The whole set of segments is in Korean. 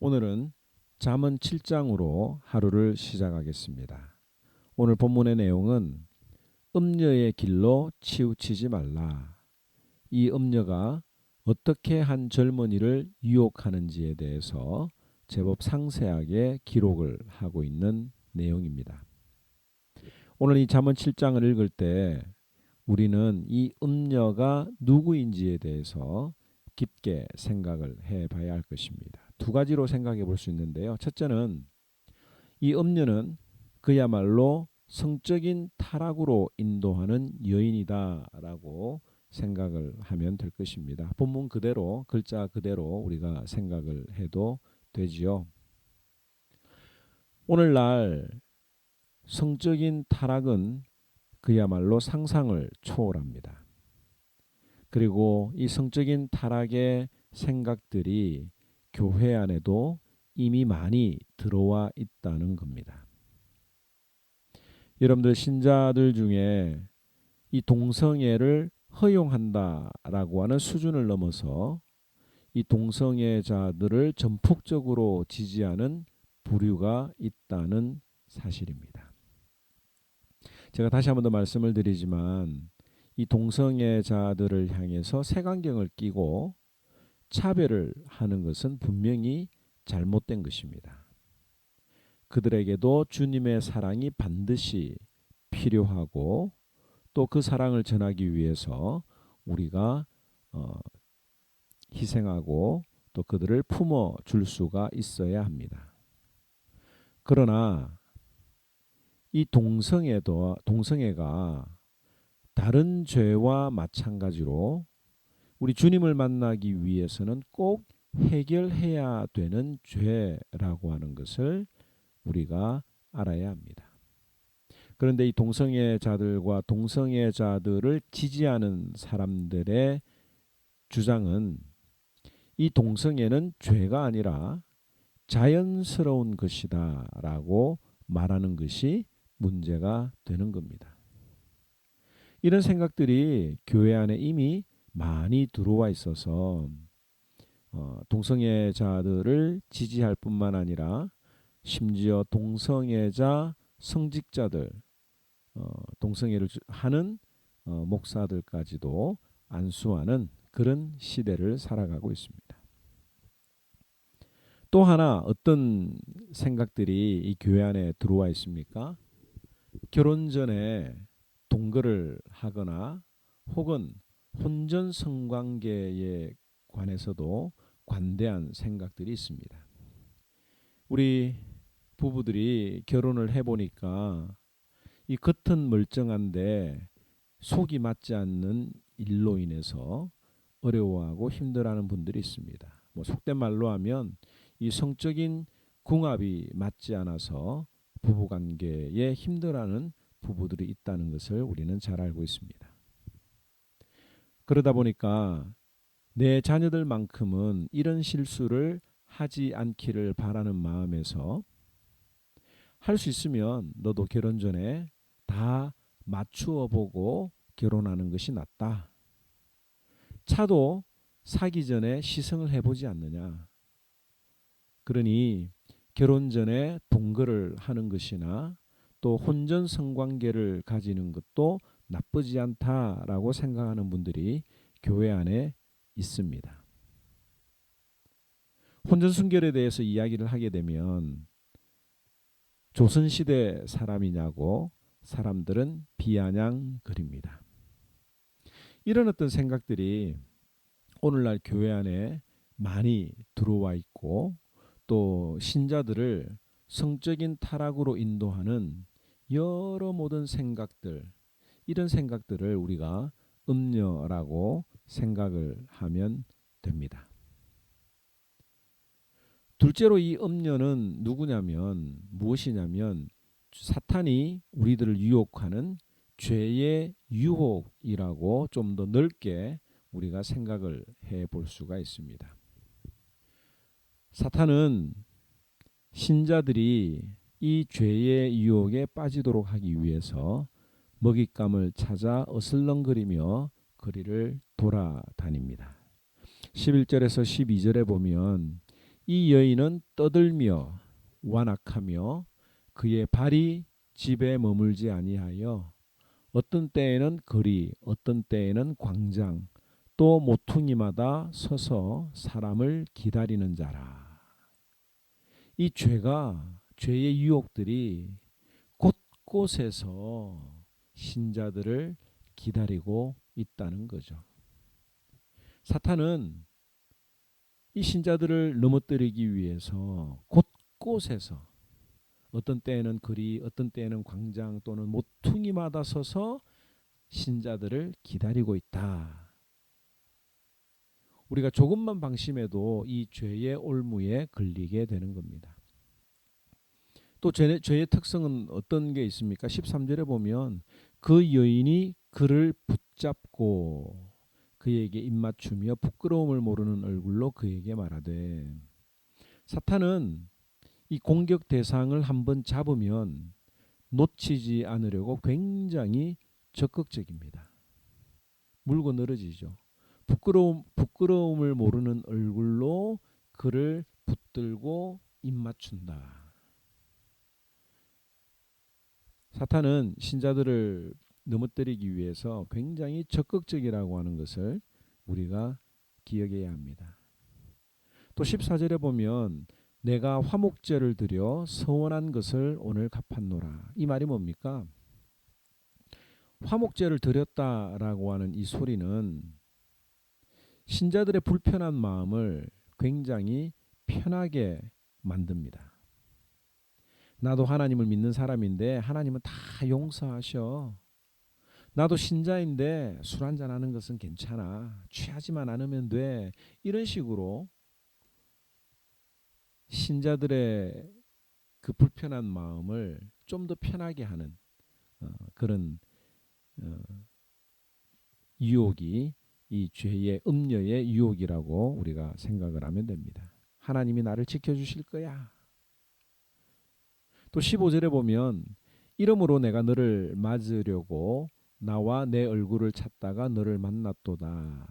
오늘은 잠언 7장으로 하루를 시작하겠습니다. 오늘 본문의 내용은 음녀의 길로 치우치지 말라. 이 음녀가 어떻게 한 젊은이를 유혹하는지에 대해서 제법 상세하게 기록을 하고 있는 내용입니다. 오늘 이 잠언 7장을 읽을 때 우리는 이 음녀가 누구인지에 대해서 깊게 생각을 해 봐야 할 것입니다. 두 가지로 생각해 볼 수 있는데요. 첫째는 이 음녀는 그야말로 성적인 타락으로 인도하는 여인이다라고 생각을 하면 될 것입니다. 본문 그대로 글자 그대로 우리가 생각을 해도 되지요. 오늘날 성적인 타락은 그야말로 상상을 초월합니다. 그리고 이 성적인 타락의 생각들이 교회 안에도 이미 많이 들어와 있다는 겁니다. 여러분들 신자들 중에 이 동성애를 허용한다라고 하는 수준을 넘어서 이 동성애자들을 전폭적으로 지지하는 부류가 있다는 사실입니다. 제가 다시 한 번 더 말씀을 드리지만 이 동성애자들을 향해서 색안경을 끼고 차별을 하는 것은 분명히 잘못된 것입니다. 그들에게도 주님의 사랑이 반드시 필요하고 또 그 사랑을 전하기 위해서 우리가 어, 희생하고 또 그들을 품어 줄 수가 있어야 합니다. 그러나 이 동성애도 동성애가 다른 죄와 마찬가지로 우리 주님을 만나기 위해서는 꼭 해결해야 되는 죄라고 하는 것을 우리가 알아야 합니다. 그런데 이 동성애자들과 동성애자들을 지지하는 사람들의 주장은 이 동성애는 죄가 아니라 자연스러운 것이다 라고 말하는 것이 문제가 되는 겁니다. 이런 생각들이 교회 안에 이미 많이 들어와 있어서 어, 동성애자들을 지지할 뿐만 아니라 심지어 동성애자 성직자들 어, 동성애를 하는 어, 목사들까지도 안수하는 그런 시대를 살아가고 있습니다. 또 하나 어떤 생각들이 이 교회 안에 들어와 있습니까? 결혼 전에 동거를 하거나 혹은 혼전 성관계에 관해서도 관대한 생각들이 있습니다. 우리 부부들이 결혼을 해보니까 이 겉은 멀쩡한데 속이 맞지 않는 일로 인해서 어려워하고 힘들어하는 분들이 있습니다. 뭐 속된 말로 하면 이 성적인 궁합이 맞지 않아서 부부관계에 힘들어하는 부부들이 있다는 것을 우리는 잘 알고 있습니다. 그러다 보니까 내 자녀들만큼은 이런 실수를 하지 않기를 바라는 마음에서 할 수 있으면 너도 결혼 전에 다 맞추어 보고 결혼하는 것이 낫다. 차도 사기 전에 시승을 해보지 않느냐. 그러니 결혼 전에 동거를 하는 것이나 또 혼전 성관계를 가지는 것도 나쁘지 않다라고 생각하는 분들이 교회 안에 있습니다. 혼전 순결에 대해서 이야기를 하게 되면 조선 시대 사람이냐고 사람들은 비아냥거립니다. 이런 어떤 생각들이 오늘날 교회 안에 많이 들어와 있고 또 신자들을 성적인 타락으로 인도하는 여러 모든 생각들 이런 생각들을 우리가 음녀라고 생각을 하면 됩니다. 둘째로 이 음녀는 누구냐면 무엇이냐면 사탄이 우리들을 유혹하는 죄의 유혹이라고 좀 더 넓게 우리가 생각을 해 볼 수가 있습니다. 사탄은 신자들이 이 죄의 유혹에 빠지도록 하기 위해서 먹잇감을 찾아 어슬렁거리며 거리를 돌아다닙니다. 11절에서 12절에 보면 이 여인은 떠들며 완악하며 그의 발이 집에 머물지 아니하여 어떤 때에는 거리, 어떤 때에는 광장, 또 모퉁이마다 서서 사람을 기다리는 자라. 이 죄가 죄의 유혹들이 곳곳에서 신자들을 기다리고 있다는 거죠. 사탄은 이 신자들을 넘어뜨리기 위해서 곳곳에서 어떤 때에는 거리, 어떤 때에는 광장 또는 모퉁이마다 서서 신자들을 기다리고 있다. 우리가 조금만 방심해도 이 죄의 올무에 걸리게 되는 겁니다. 또 죄의, 죄의 특성은 어떤 게 있습니까? 13절에 보면 그 여인이 그를 붙잡고 그에게 입맞추며 부끄러움을 모르는 얼굴로 그에게 말하되 사탄은 이 공격 대상을 한번 잡으면 놓치지 않으려고 굉장히 적극적입니다. 물고 늘어지죠. 부끄러움 부끄러움을 모르는 얼굴로 그를 붙들고 입맞춘다. 사탄은 신자들을 넘어뜨리기 위해서 굉장히 적극적이라고 하는 것을 우리가 기억해야 합니다. 또 14절에 보면 내가 화목제를 드려 서원한 것을 오늘 갚았노라. 이 말이 뭡니까? 화목제를 드렸다라고 하는 이 소리는 신자들의 불편한 마음을 굉장히 편하게 만듭니다. 나도 하나님을 믿는 사람인데 하나님은 다 용서하셔. 나도 신자인데 술 한잔 하는 것은 괜찮아. 취하지만 않으면 돼. 이런 식으로 신자들의 그 불편한 마음을 좀 더 편하게 하는 어, 그런 어, 유혹이 이 죄의 음녀의 유혹이라고 우리가 생각을 하면 됩니다. 하나님이 나를 지켜주실 거야. 또 15절에 보면 이름으로 내가 너를 맞으려고 나와 내 얼굴을 찾다가 너를 만났도다.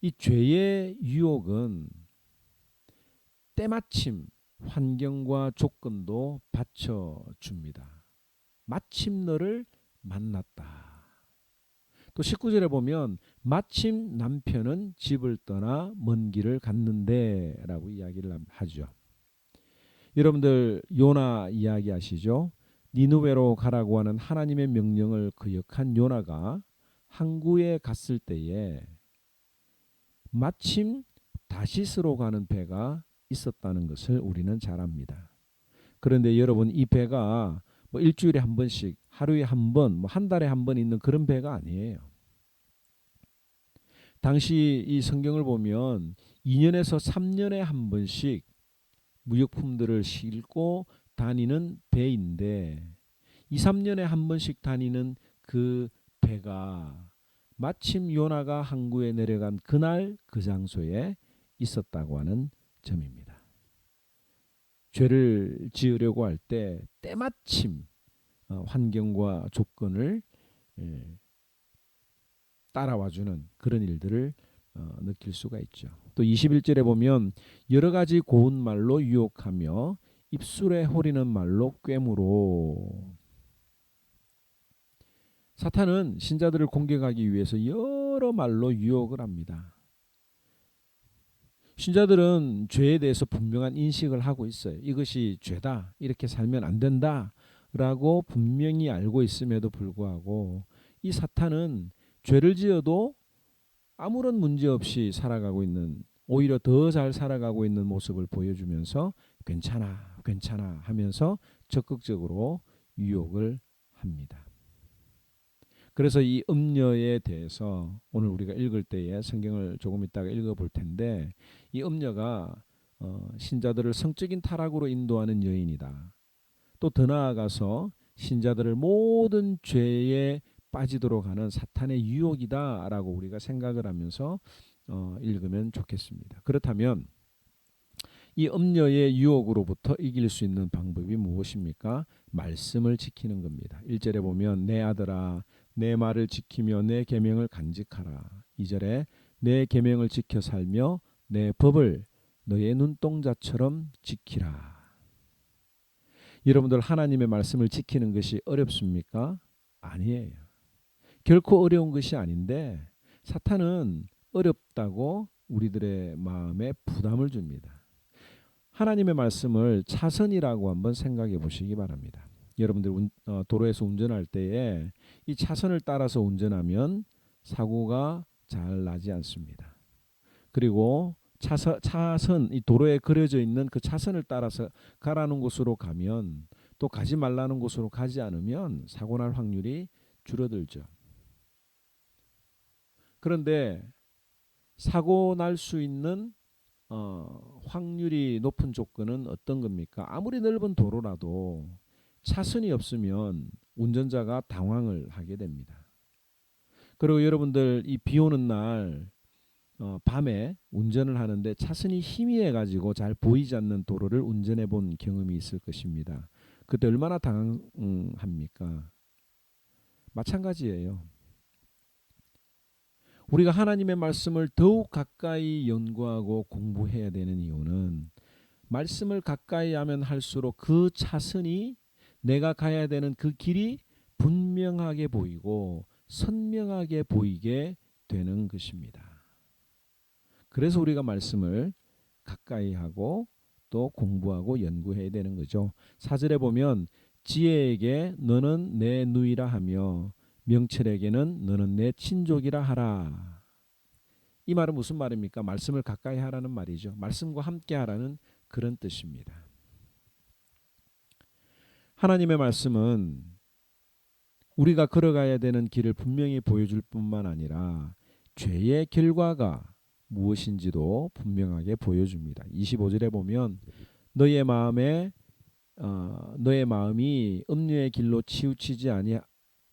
이 죄의 유혹은 때마침 환경과 조건도 받쳐줍니다. 마침 너를 만났다. 또 19절에 보면 마침 남편은 집을 떠나 먼 길을 갔는데 라고 이야기를 하죠. 여러분들 요나 이야기 아시죠? 니누웨로 가라고 하는 하나님의 명령을 거역한 요나가 항구에 갔을 때에 마침 다시스로 가는 배가 있었다는 것을 우리는 잘 압니다. 그런데 여러분 이 배가 뭐 일주일에 한 번씩 하루에 한 번, 뭐 한 달에 한 번 있는 그런 배가 아니에요. 당시 이 성경을 보면 2년에서 3년에 한 번씩 무역품들을 싣고 다니는 배인데 2, 3년에 한 번씩 다니는 그 배가 마침 요나가 항구에 내려간 그날 그 장소에 있었다고 하는 점입니다. 죄를 지으려고 할 때 때마침 어, 환경과 조건을 예, 따라와주는 그런 일들을 어, 느낄 수가 있죠. 또 21절에 보면 여러 가지 고운 말로 유혹하며 입술에 호리는 말로 꿰물어 사탄은 신자들을 공격하기 위해서 여러 말로 유혹을 합니다. 신자들은 죄에 대해서 분명한 인식을 하고 있어요. 이것이 죄다. 이렇게 살면 안 된다. 라고 분명히 알고 있음에도 불구하고 이 사탄은 죄를 지어도 아무런 문제 없이 살아가고 있는 오히려 더 잘 살아가고 있는 모습을 보여주면서 괜찮아, 괜찮아 하면서 적극적으로 유혹을 합니다. 그래서 이 음녀에 대해서 오늘 우리가 읽을 때에 성경을 조금 있다가 읽어볼 텐데 이 음녀가 어, 신자들을 성적인 타락으로 인도하는 여인이다. 또 더 나아가서 신자들을 모든 죄에 빠지도록 하는 사탄의 유혹이다라고 우리가 생각을 하면서 어, 읽으면 좋겠습니다. 그렇다면 이 음녀의 유혹으로부터 이길 수 있는 방법이 무엇입니까? 말씀을 지키는 겁니다. 1절에 보면 내 아들아 내 말을 지키며 내 계명을 간직하라. 2절에 내 계명을 지켜 살며 내 법을 너의 눈동자처럼 지키라. 여러분들 하나님의 말씀을 지키는 것이 어렵습니까? 아니에요. 결코 어려운 것이 아닌데 사탄은 어렵다고 우리들의 마음에 부담을 줍니다. 하나님의 말씀을 차선이라고 한번 생각해 보시기 바랍니다. 여러분들 운- 어, 도로에서 운전할 때에 이 차선을 따라서 운전하면 사고가 잘 나지 않습니다. 그리고 차선, 차선 이 도로에 그려져 있는 그 차선을 따라서 가라는 곳으로 가면 또 가지 말라는 곳으로 가지 않으면 사고 날 확률이 줄어들죠. 그런데 사고 날 수 있는 어, 확률이 높은 조건은 어떤 겁니까? 아무리 넓은 도로라도 차선이 없으면 운전자가 당황을 하게 됩니다. 그리고 여러분들 이 비 오는 날 어, 밤에 운전을 하는데 차선이 희미해 가지고 잘 보이지 않는 도로를 운전해 본 경험이 있을 것입니다. 그때 얼마나 당황합니까? 마찬가지예요. 우리가 하나님의 말씀을 더욱 가까이 연구하고 공부해야 되는 이유는 말씀을 가까이 하면 할수록 그 차선이 내가 가야 되는 그 길이 분명하게 보이고 선명하게 보이게 되는 것입니다. 그래서 우리가 말씀을 가까이 하고 또 공부하고 연구해야 되는 거죠. 사절에 보면 지혜에게 너는 내 누이라 하며 명철에게는 너는 내 친족이라 하라. 이 말은 무슨 말입니까? 말씀을 가까이 하라는 말이죠. 말씀과 함께 하라는 그런 뜻입니다. 하나님의 말씀은 우리가 걸어가야 되는 길을 분명히 보여줄 뿐만 아니라 죄의 결과가 무엇인지도 분명하게 보여줍니다. 25절에 보면 너의 마음에 어, 너의 마음이 음료의 길로 치우치지 아니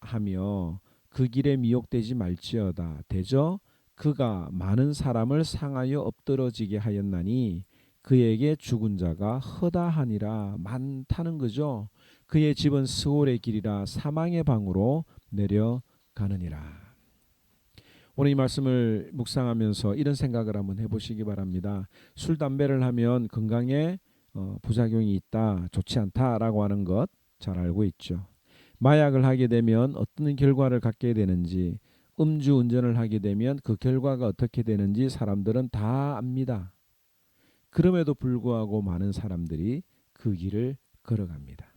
하며 그 길에 미혹되지 말지어다. 대저 그가 많은 사람을 상하여 엎드러지게 하였나니 그에게 죽은 자가 허다하니라 많다는 거죠. 그의 집은 스올의 길이라 사망의 방으로 내려가느니라. 오늘 이 말씀을 묵상하면서 이런 생각을 한번 해보시기 바랍니다. 술 담배를 하면 건강에 어, 부작용이 있다, 좋지 않다라고 하는 것 잘 알고 있죠. 마약을 하게 되면 어떤 결과를 갖게 되는지, 음주 운전을 하게 되면 그 결과가 어떻게 되는지 사람들은 다 압니다. 그럼에도 불구하고 많은 사람들이 그 길을 걸어갑니다.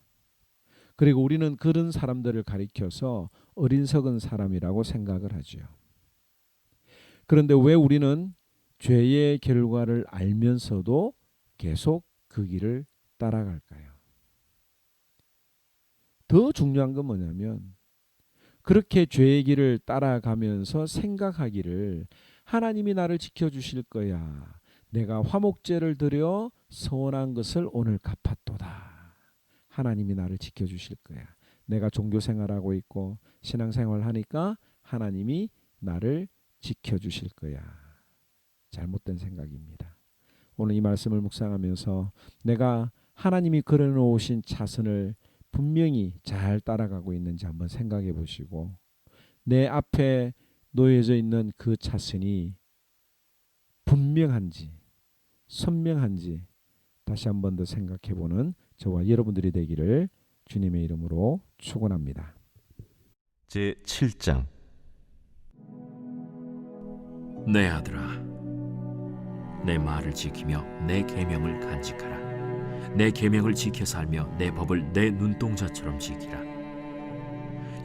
그리고 우리는 그런 사람들을 가리켜서 어린석은 사람이라고 생각을 하죠. 그런데 왜 우리는 죄의 결과를 알면서도 계속 그 길을 따라갈까요? 더 중요한 건 뭐냐면 그렇게 죄의 길을 따라가면서 생각하기를 하나님이 나를 지켜주실 거야. 내가 화목제를 드려 서원한 것을 오늘 갚았도다. 하나님이 나를 지켜주실 거야. 내가 종교 생활하고 있고 신앙 생활 하니까 하나님이 나를 지켜주실 거야. 잘못된 생각입니다. 오늘 이 말씀을 묵상하면서 내가 하나님이 걸어놓으신 차선을 분명히 잘 따라가고 있는지 한번 생각해 보시고 내 앞에 놓여져 있는 그 차선이 분명한지 선명한지 다시 한 번 더 생각해 보는 저와 여러분들이 되기를 주님의 이름으로 축원합니다. 제 7장 내 아들아 내 말을 지키며 내 계명을 간직하라 내 계명을 지켜 살며 내 법을 내 눈동자처럼 지키라.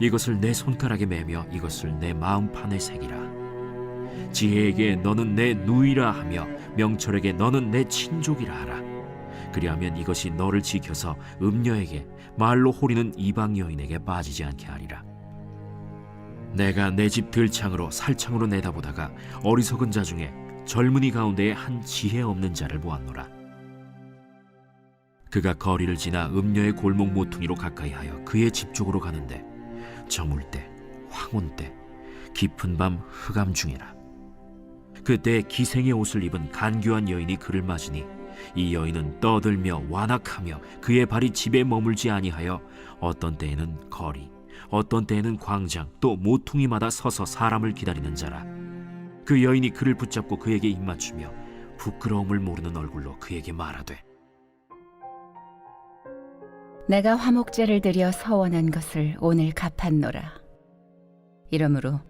이것을 내 손가락에 매며 이것을 내 마음판에 새기라. 지혜에게 너는 내 누이라 하며 명철에게 너는 내 친족이라 하라. 그리하면 이것이 너를 지켜서 음녀에게 말로 호리는 이방 여인에게 빠지지 않게 하리라. 내가 내 집 들창으로 살창으로 내다보다가 어리석은 자 중에 젊은이 가운데에 한 지혜 없는 자를 보았노라. 그가 거리를 지나 음녀의 골목 모퉁이로 가까이하여 그의 집 쪽으로 가는데 저물 때, 황혼 때, 깊은 밤 흑암 중이라. 그때 기생의 옷을 입은 간교한 여인이 그를 맞으니 이 여인은 떠들며 완악하며 그의 발이 집에 머물지 아니하여 어떤 때에는 거리 어떤 때에는 광장 또 모퉁이마다 서서 사람을 기다리는 자라 그 여인이 그를 붙잡고 그에게 입맞추며 부끄러움을 모르는 얼굴로 그에게 말하되 내가 화목제를 드려 서원한 것을 오늘 갚았노라. 이러므로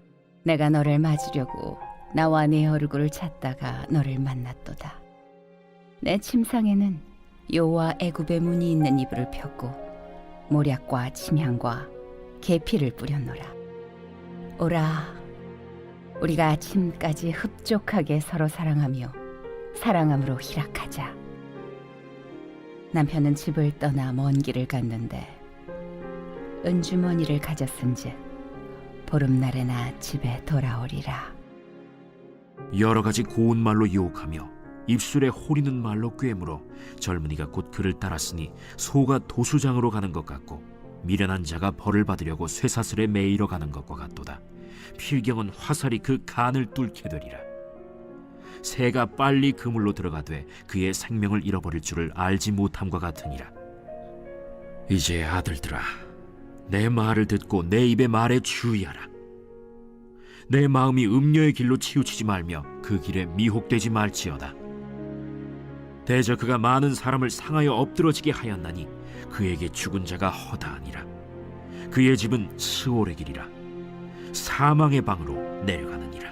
내가 너를 맞으려고 나와 네 얼굴을 찾다가 너를 만났도다. 내 침상에는 요와 애굽의 문이 있는 이불을 폈고 모략과 침향과 계피를 뿌렸노라. 오라, 우리가 아침까지 흡족하게 서로 사랑하며 사랑함으로 희락하자. 남편은 집을 떠나 먼 길을 갔는데 은주머니를 가졌은즉 보름날에나 집에 돌아오리라. 여러 가지 고운 말로 유혹하며 입술에 호리는 말로 꿰물어 젊은이가 곧 그를 따랐으니 소가 도수장으로 가는 것 같고 미련한 자가 벌을 받으려고 쇠사슬에 매이러 가는 것과 같도다. 필경은 화살이 그 간을 뚫게 되리라. 새가 빨리 그물로 들어가되 그의 생명을 잃어버릴 줄을 알지 못함과 같으니라. 이제 아들들아, 내 말을 듣고 내 입의 말에 주의하라. 내 마음이 음녀의 길로 치우치지 말며 그 길에 미혹되지 말지어다. 대저 그가 많은 사람을 상하여 엎드러지게 하였나니 그에게 죽은 자가 허다하니라. 그의 집은 스올의 길이라. 사망의 방으로 내려가느니라.